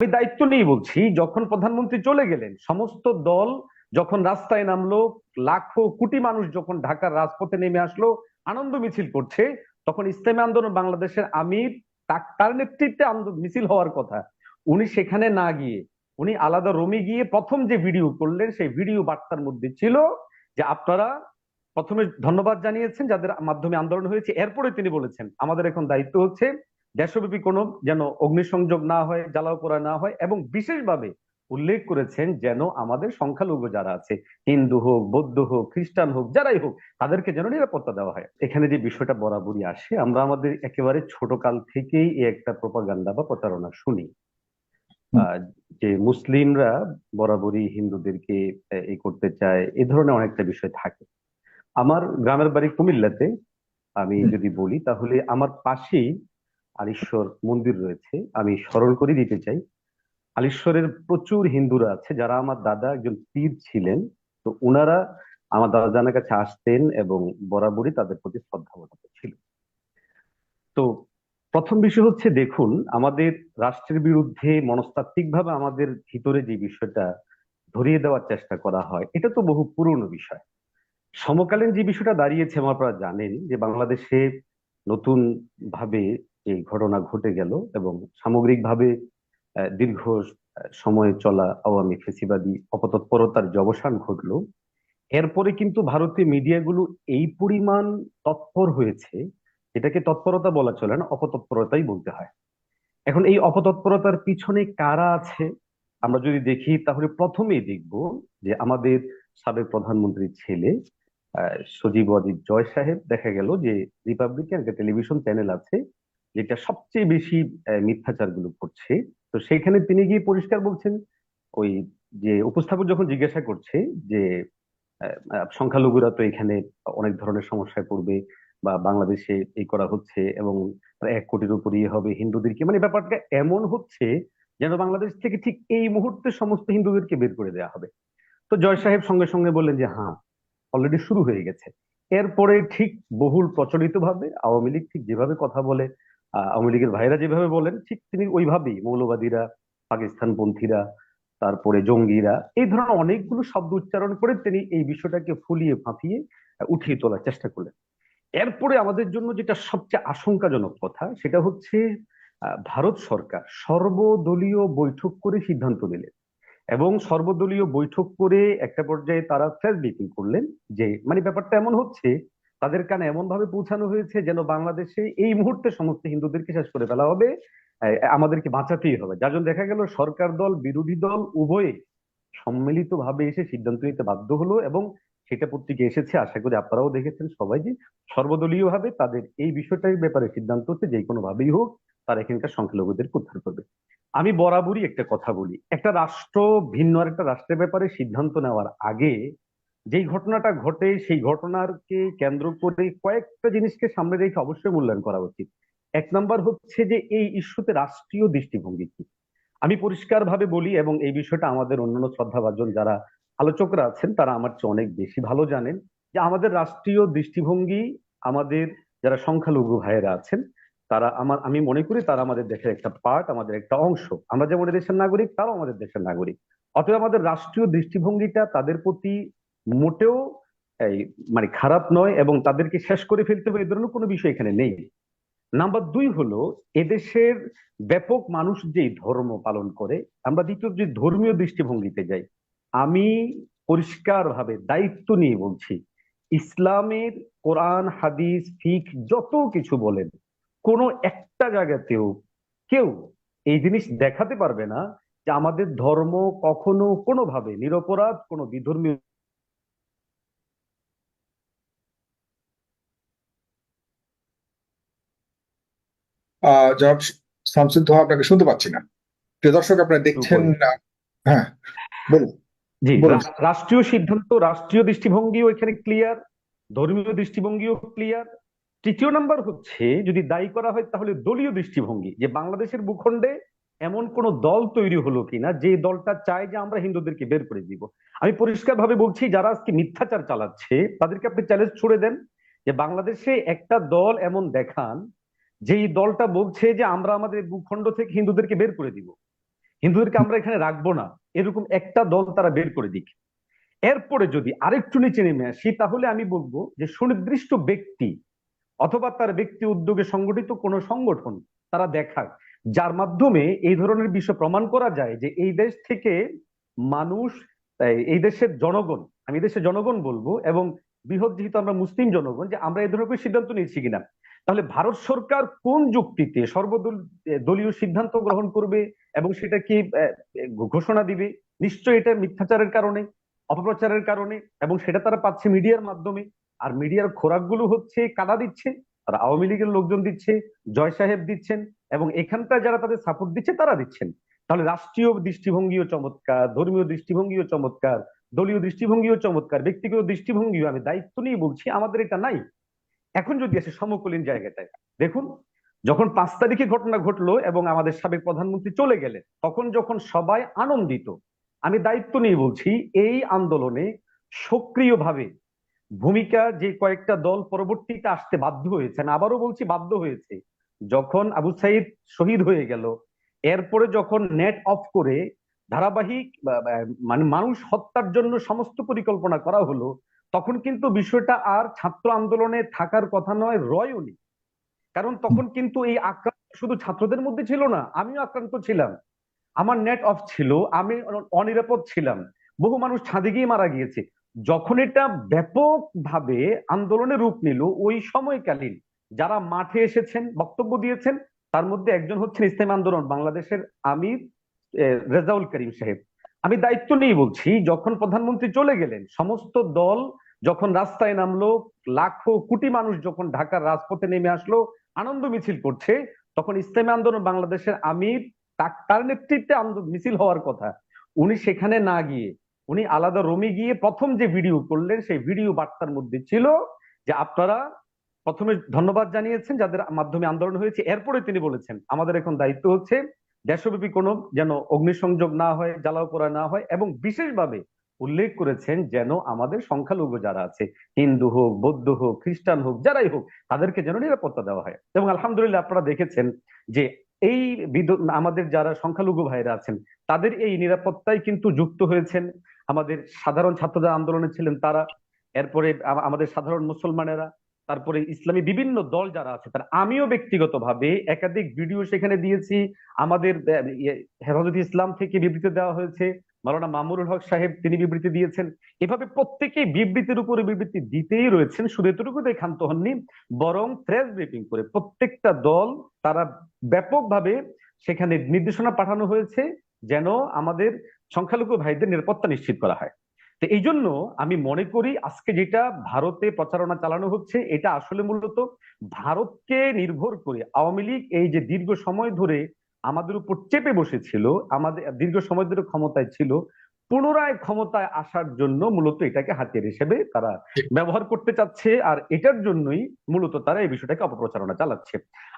আমি দায়িত্ব নিয়ে বলছি, যখন প্রধানমন্ত্রী চলে গেলেন, সমস্ত দল যখন রাস্তায় নামলো, লাখো কোটি মানুষ যখন ঢাকার রাজপথে নেমে আসলো, আনন্দ মিছিল করছে, তখন ইসলামী আন্দোলন বাংলাদেশের আমির তার নেতৃত্বে মিছিল হওয়ার কথা। উনি সেখানে না গিয়ে, উনি আলাদা রোমে গিয়ে প্রথম যে ভিডিও করলেন, সেই ভিডিও বার্তার মধ্যে ছিল যে আপনারা প্রথমে ধন্যবাদ জানিয়েছেন, যাদের মাধ্যমে আন্দোলন হয়েছে। এরপরে তিনি বলেছেন, আমাদের এখন দায়িত্ব হচ্ছে দেশব্যাপী কোনো যেন অগ্নিসংযোগ না হয় জ্বালাও পোড়া না হয় এবং বিশেষভাবে উল্লেখ করেছেন যেন আমাদের সংখ্যালঘু যারা আছে হিন্দু হোক বৌদ্ধ হোক খ্রিস্টান হোক যারাই হোক তাদেরকে যেন নিরাপত্তা দেওয়া হয়। এখানে যে বিষয়টা বরাবরই আসে আমরা আমাদের একেবারে ছোট কাল থেকেই এই একটা প্রপাগান্ডা বা প্রতারণা শুনি। আহ, যে মুসলিমরা বরাবরই হিন্দুদেরকে এই করতে চায় এ ধরনের অনেকটা বিষয় থাকে। আমার গ্রামের বাড়ি কুমিল্লাতে আমি যদি বলি তাহলে আমার পাশেই আলীশ্বর মন্দির রয়েছে। আমি স্মরণ করে দিতে চাই। আলীশ্বরের প্রচুর হিন্দুরা আছে। যারা আমার দাদা একজন পীর ছিলেন, তো ওনারা আমার দাদা জানার কাছে আসতেন এবং বরাবরই তাদের প্রতি শ্রদ্ধাবোধ ছিল। তো প্রথম বিষয় হচ্ছে, দেখুন, আমাদের রাষ্ট্রের বিরুদ্ধে মনস্তাত্ত্বিকভাবে আমাদের ভিতরে যে বিষয়টা ধরিয়ে দেওয়ার চেষ্টা করা হয়, এটা তো বহু পুরনো বিষয়। সমকালীন যে বিষয়টা দাঁড়িয়েছে আমার জানেন যে বাংলাদেশে নতুন ভাবে এই ঘটনা ঘটে গেল এবং সামগ্রিকভাবে দীর্ঘ সময় চলা আওয়ামী ফেসিবাদী অপতৎপরতার যে অবসান ঘটলো, এরপরে কিন্তু ভারতীয় মিডিয়াগুলো এই পরিমাণ তৎপর হয়েছে এটাকে তৎপরতা বলা চলে না, অপতৎপরতাই বলতে হয়। এখন এই অপতৎপরতার পিছনে কারা আছে, আমরা যদি দেখি, তাহলে প্রথমেই দেখব যে আমাদের সাবেক প্রধানমন্ত্রীর ছেলে সজীব ওয়াজিদ জয় সাহেব, দেখা গেল যে রিপাবলিকান একটা টেলিভিশন চ্যানেল আছে যেটা সবচেয়ে বেশি মিথ্যাচারগুলো করছে। তো সেখানে তিনি গিয়ে পরিষ্কার বলছেন, ওই যে উপস্থাপক যখন জিজ্ঞাসা করছে যে সংখ্যালঘুরা তো এখানে অনেক ধরনের সমস্যায় পড়বে বা বাংলাদেশে এই করা হচ্ছে এবং এক কোটির উপর ইয়ে হবে হিন্দুদেরকে মানে ব্যাপারটা এমন হচ্ছে যেন বাংলাদেশ থেকে ঠিক এই মুহূর্তে সমস্ত হিন্দুদেরকে বের করে দেওয়া হবে। তো জয় সাহেব সঙ্গে সঙ্গে বললেন যে হ্যাঁ অলরেডি শুরু হয়ে গেছে। এরপরে ঠিক বহুল প্রচলিত ভাবে আওয়ামী লীগ ঠিক যেভাবে কথা বলে আওয়ামী লীগের ভাইরা যেভাবে বলেন, ঠিক তিনি ওইভাবেই মৌলবাদীরা, পাকিস্তানপন্থীরা, তারপরে জঙ্গিরা, এই ধরনের অনেকগুলো শব্দ উচ্চারণ করে তিনি এই বিষয়টাকে ফুলিয়ে ফাঁপিয়ে উঠিয়ে তোলার চেষ্টা করলেন। এরপরে আমাদের জন্য যেটা সবচেয়ে আশঙ্কাজনক কথা, সেটা হচ্ছে ভারত সরকার সর্বদলীয় বৈঠক করে সিদ্ধান্ত নিলেন এবং সর্বদলীয় বৈঠক করে একটা পর্যায়ে তারা ফ্ল্যাশ মিটিং করলেন যে মানে ব্যাপারটা এমন হচ্ছে তাদের কানে এমন ভাবে পৌঁছানো হয়েছে যেন বাংলাদেশে এই মুহূর্তে সমস্ত হিন্দুদেরকে শেষ করে ফেলা হবে। আমাদেরকে বাঁচাতেই হবে। যার জন্য দেখা গেল, সরকার দল, বিরোধী দল উভয়ে সম্মিলিত ভাবে এসে সিদ্ধান্ত নিতে বাধ্য হলো এবং সেটা পত্রিকা এসেছে। আশা করি আপনারাও দেখেছেন সবাই যে সর্বদলীয় ভাবে তাদের এই বিষয়টার ব্যাপারে সিদ্ধান্ত হচ্ছে, যে কোনো ভাবেই হোক তারা এখানকার সংখ্যালঘুদের উদ্ধার করবে। আমি বরাবরই একটা কথা বলি, একটা রাষ্ট্র ভিন্ন আরেকটা রাষ্ট্রের ব্যাপারে সিদ্ধান্ত নেওয়ার আগে যেই ঘটনাটা ঘটে, সেই ঘটনাকে কেন্দ্র করে কয়েকটা জিনিসকে সামনে রেখে অবশ্যই মূল্যায়ন করা উচিত। এক নাম্বার হচ্ছে যে, এই ইস্যুতে রাষ্ট্রীয় দৃষ্টিভঙ্গি কি? আমি পরিষ্কার ভাবে বলি, এবং এই বিষয়টা আমাদের অন্যান্য শ্রদ্ধাভাজন যারা আলোচকরা আছেন, তারা আমার চেয়ে অনেক বেশি ভালো জানেন যে, আমাদের রাষ্ট্রীয় দৃষ্টিভঙ্গি, আমাদের যারা সংখ্যালঘু ভাইয়েরা আছেন, তারা আমার, আমি মনে করি তারা আমাদের দেশের একটা পার্ট আমাদের একটা অংশ। আমরা যেমন দেশের নাগরিক, তারাও আমাদের দেশের নাগরিক। অতএব আমাদের রাষ্ট্রীয় দৃষ্টিভঙ্গিটা তাদের প্রতি মোটেও এই মানে খারাপ নয় এবং তাদেরকে শেষ করে ফেলতে হবে এই ধরনের কোনো বিষয় এখানে নেই। নাম্বার দুই হলো, এদেশের ব্যাপক মানুষ যে ধর্ম পালন করে, আমরা দ্বিতীয় যে ধর্মীয় দৃষ্টিভঙ্গিতে যাই, আমি পরিষ্কার ভাবে দায়িত্ব নিয়ে বলছি, ইসলামের কোরআন, হাদিস, ফিক, যত কিছু বলেন, কোনো একটা জায়গাতেও কেউ এই জিনিস দেখাতে পারবে না যে আমাদের ধর্ম কখনো কোনোভাবে নিরপরাধ, কোনো বিধর্মীয় জনাব শামসুল তোহা আপনাকে শুনতে পাচ্ছি না। প্রিয় দর্শক আপনারা দেখছেন হ্যাঁ বলুন। জি রাষ্ট্রীয় সিদ্ধান্ত রাষ্ট্রীয় দৃষ্টিভঙ্গিও এখানে ক্লিয়ার ধর্মীয় দৃষ্টিভঙ্গিও ক্লিয়ার তৃতীয় নাম্বার হচ্ছে যদি দায়ী করা হয় তাহলে দলীয় দৃষ্টিভঙ্গি যে বাংলাদেশের ভূখণ্ডে এমন কোন দল তৈরি হলো কিনা যে দলটা চায় যে আমরা হিন্দুদেরকে বের করে দিব। আমি পরিষ্কার ভাবে বলছি যারা আজকে মিথ্যাচার চালাচ্ছে তাদেরকে আপনি চ্যালেঞ্জ ছুড়ে দেন যে বাংলাদেশে একটা দল এমন দেখান যেই দলটা বলছে যে আমরা আমাদের ভূখণ্ড থেকে হিন্দুদেরকে বের করে দিব, হিন্দুদেরকে আমরা এখানে রাখব না, এরকম একটা দল তারা বের করে দিক। এরপরে যদি আরেকটু নিচে নেমে আসি, তাহলে আমি বলব যে সুনির্দিষ্ট ব্যক্তি অথবা তার ব্যক্তি উদ্যোগে সংগঠিত কোনো সংগঠন তারা দেখাক, যার মাধ্যমে এই ধরনের বিষয় প্রমাণ করা যায় যে এই দেশ থেকে মানুষ, এই- দেশের জনগণ, আমি দেশের জনগণ বলব এবং বৃহৎ যেহেতু আমরা মুসলিম জনগণ, যে আমরা এই ধরনের সিদ্ধান্ত নিয়েছি কিনা? তাহলে ভারত সরকার কোন যুক্তিতে সর্বদল দলীয় সিদ্ধান্ত গ্রহণ করবে এবং সেটা কি ঘোষণা দিবে? নিশ্চয়ই এটা মিথ্যাচারের কারণে, অপপ্রচারের কারণে, এবং সেটা তারা পাচ্ছে মিডিয়ার মাধ্যমে। আর মিডিয়ার খোরাকগুলো হচ্ছে কাদা দিচ্ছে আর আওয়ামী লীগের লোকজন দিচ্ছে, জয় সাহেব দিচ্ছেন, এবং এখানকার যারা তাদের সাপোর্ট দিচ্ছে তারা দিচ্ছেন। তাহলে রাষ্ট্রীয় দৃষ্টিভঙ্গিও চমৎকার, ধর্মীয় দৃষ্টিভঙ্গিও চমৎকার দলীয় দৃষ্টিভঙ্গিও চমৎকার, ব্যক্তিগত দৃষ্টিভঙ্গিও, আমি দায়িত্ব নিয়ে বলছি, আমাদের এটা নাই। এখন যদি আসে সমকালীন জায়গাটায়, দেখুন, যখন পাঁচ তারিখে ঘটনা ঘটলো এবং আমাদের সাবেক প্রধানমন্ত্রী চলে গেলেন, তখন যখন সবাই আনন্দিত, আমি দায়িত্ব নিয়ে বলছি, এই আন্দোলনে সক্রিয়ভাবে ভূমিকা যে কয়েকটা দল পরবর্তীতে আসতে বাধ্য হয়েছে আমি আবারও বলছি বাধ্য হয়েছে, যখন আবু সাইদ শহীদ হয়ে গেল, এরপরে যখন নেট অফ করে ধারাবাহিক মানে মানুষ হত্যার জন্য সমস্ত পরিকল্পনা করা হলো, তখন কিন্তু বিষয়টা আর ছাত্র আন্দোলনে থাকার কথা নয় রয়নি কারণ তখন কিন্তু এই আক্রান্ত শুধু ছাত্রদের মধ্যে ছিল না, আমিও আক্রান্ত ছিলাম। আমার নেট অফ ছিল, আমি অনিরাপদ ছিলাম। বহু মানুষ ছাদে গিয়ে মারা গিয়েছে। যখন এটা ব্যাপকভাবে আন্দোলনে রূপ নিল, ওই সময়কালীন যারা মাঠে এসেছেন, বক্তব্য দিয়েছেন, তার মধ্যে একজন হচ্ছেন ইসলামী আন্দোলন, বাংলাদেশের আমির রেজাউল করিম সাহেব, আমি দায়িত্ব নিয়ে বলছি, যখন প্রধানমন্ত্রী চলে গেলেন, সমস্ত দল যখন রাস্তায় নামলো, লাখো কোটি মানুষ যখন ঢাকার রাজপথে নেমে আসলো, আনন্দ মিছিল করছে, তখন ইসলামী আন্দোলন বাংলাদেশের আমির তার নেতৃত্বে মিছিল হওয়ার কথা। উনি সেখানে না গিয়ে, উনি আলাদা রোমে গিয়ে প্রথম যে ভিডিও করলেন, সেই ভিডিও বার্তার মধ্যে ছিল যে আপনারা প্রথমে ধন্যবাদ জানিয়েছেন, যাদের মাধ্যমে আন্দোলন হয়েছে। এরপরে তিনি বলেছেন, আমাদের এখন দায়িত্ব হচ্ছে দেশব্যাপী কোনো যেন অগ্নিসংযোগ না হয় জ্বালাও পোড়া না হয় এবং বিশেষভাবে উল্লেখ করেছেন যেন আমাদের সংখ্যালঘু যারা আছে, হিন্দু হোক, বৌদ্ধ হোক, খ্রিস্টান হোক, যারাই হোক, তাদেরকে যেন নিরাপত্তা দেওয়া হয়। এবং আলহামদুলিল্লাহ আপনারা দেখেছেন যে এই আমাদের যারা সংখ্যালঘু ভাইরা আছেন, তাদের এই নিরাপত্তায় কিন্তু যুক্ত হয়েছেন। আমাদের সাধারণ ছাত্রদের আন্দোলনে ছিলেন তারা, এরপরে আমাদের সাধারণ মুসলমানেরা তারপরে ইসলামী বিভিন্ন দল যারা আছে, তার আমিও ব্যক্তিগতভাবে একাধিক ভিডিও সেখানে দিয়েছি। আমাদের হেফাজত ইসলাম থেকে বিবৃতি দেওয়া হয়েছে। মাওলানা মামুনুল হক সাহেব তিনি বিবৃতি দিয়েছেন। এভাবে প্রত্যেকেই বিবৃতির উপরে বিবৃতি দিতেই রয়েছেন, শুধু এতটুকুতে ক্ষান্ত হননি, বরং প্রেস ব্রিফিং করে প্রত্যেকটা দল তারা ব্যাপকভাবে সেখানে নির্দেশনা পাঠানো হয়েছে, যেন আমাদের সংখ্যালঘু ভাইদের নিরাপত্তা নিশ্চিত করা হয়। তো এই জন্য আমি মনে করি আজকে যেটা ভারতে প্রচারণা চালানো হচ্ছে, এটা আসলে মূলত ভারতকে নির্ভর করে আওয়ামী লীগ এই যে দীর্ঘ সময় ধরে আমাদের উপর চেপে বসেছিল, আমাদের দীর্ঘ সময় ধরে ক্ষমতায় ছিল, পুনরায় ক্ষমতায় আসার জন্য মূলত এটাকে হাতিয়ার হিসেবে তারা ব্যবহার করতে চাচ্ছে আর এটার জন্যই মূলত তারা এই বিষয়টাকে অপপ্রচারণা চালাচ্ছে।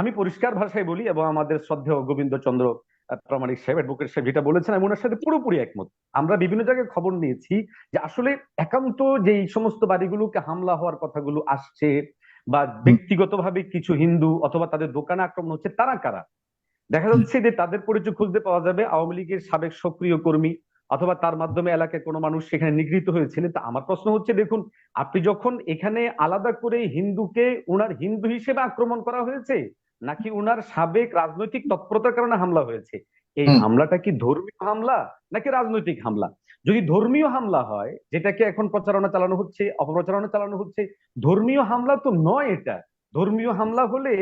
আমি পরিষ্কার ভাষায় বলি এবং আমাদের শ্রদ্ধেয় গোবিন্দ চন্দ্র প্রামাণিক সাহেব অ্যাডভোকেট সাহেব যেটা বলেছেন আমি ওনার সাথে পুরোপুরি একমত। আমরা বিভিন্ন জায়গায় খবর নিয়েছি যে আসলে একান্ত যে এই সমস্ত বাড়িগুলোকে হামলা হওয়ার কথাগুলো আসছে বা ব্যক্তিগতভাবে কিছু হিন্দু অথবা তাদের দোকানে আক্রমণ হচ্ছে তারা কারা? দেখা যাচ্ছে যে তাদের পরিচয় খুঁজতে পাওয়া যাবে আওয়ামী লীগের সাবেক সক্রিয় কর্মী অথবা তার মাধ্যমে এলাকায় কোনো মানুষ সেখানে নিগৃহীত হয়েছিলেন। তা আমার প্রশ্ন হচ্ছে দেখুন আপনি যখন এখানে আলাদা করে হিন্দুকে উনার হিন্দু হিসেবে আক্রমণ করা হয়েছে নাকি উনার সাবেক রাজনৈতিক তৎপরতার কারণে হামলা হয়েছে? এই হামলাটা কি ধর্মীয় হামলা নাকি রাজনৈতিক হামলা? যদি ধর্মীয় হামলা হয় যেটাকে এখন প্রচারণা চালানো হচ্ছে অপপ্রচারণা চালানো হচ্ছে ধর্মীয় হামলা তো নয় এটা। ধর্মীয় হামলা হলে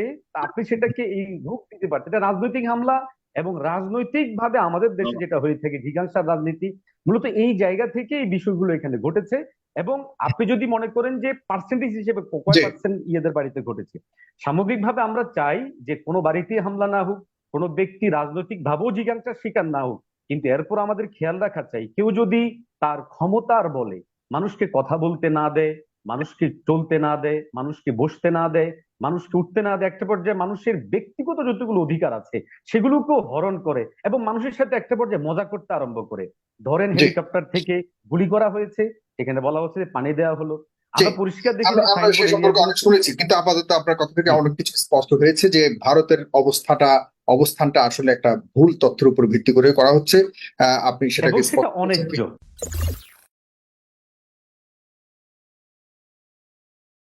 আপনি সেটাকে এই রূপ দিতে পারতেন। এটা রাজনৈতিক হামলা এবং রাজনৈতিক ভাবে আমাদের দেশে যেটা হয়ে থাকে জিজ্ঞাসার রাজনীতি মূলত এই জায়গা থেকে এই বিষয়গুলো এখানে ঘটেছে এবং আপনি যদি মনে করেন যে পার্সেন্টেজ হিসেবে কয় পার্সেন্ট ইয়েদের বাড়িতে ঘটেছে সামগ্রিকভাবে আমরা চাই যে কোনো বাড়িতে হামলা না হোক কোনো ব্যক্তি রাজনৈতিক ভাবেও জিজ্ঞাসার শিকার না হোক কিন্তু এরপর আমাদের খেয়াল রাখা চাই কেউ যদি তার ক্ষমতার বলে মানুষকে কথা বলতে না দেয় মানুষকে চলতে না দেয় মানুষকে বসতে না দেয় মানুষকে উঠতে না দেয়। একটা পর্যায়ে মানুষের ব্যক্তিগত যতগুলো অধিকার আছে সেগুলোকেও হরণ করে এবং মানুষের সাথে একটা পর্যায়ে মজা করতে আরম্ভ করে। ধরেন হেলিকপ্টার থেকে গুলি করা হয়েছে সেখানে বলা হচ্ছে পানি দেওয়া হলো। আমরা পরিষ্কার দেখি আমরা সে সম্পর্কে অনেক শুনেছি কিন্তু আপাতত আপনার কথা থেকে অনেক কিছু স্পষ্ট হয়েছে যে ভারতের অবস্থাটা অবস্থানটা আসলে একটা ভুল তথ্যের উপর ভিত্তি করে করা হচ্ছে। আহ, আপনি সেটাকে অনেক